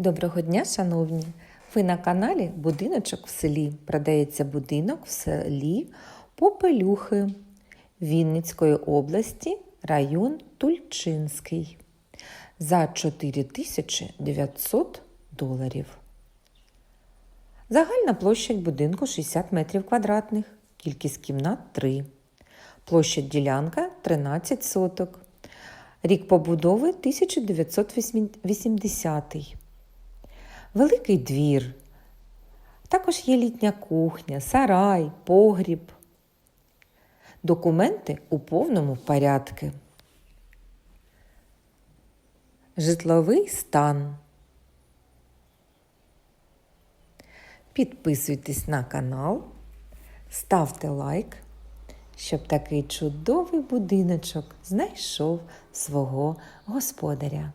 Доброго дня, шановні! Ви на каналі Будиночок в селі. Продається будинок в селі Попелюхи Вінницької області, район Тульчинський за 4900 доларів. Загальна площа будинку 60 метрів квадратних, кількість кімнат 3. Площа ділянка 13 соток. Рік побудови 1980. Великий двір. Також є літня кухня, сарай, погріб. Документи у повному порядку. Житловий стан. Підписуйтесь на канал, ставте лайк, щоб такий чудовий будиночок знайшов свого господаря.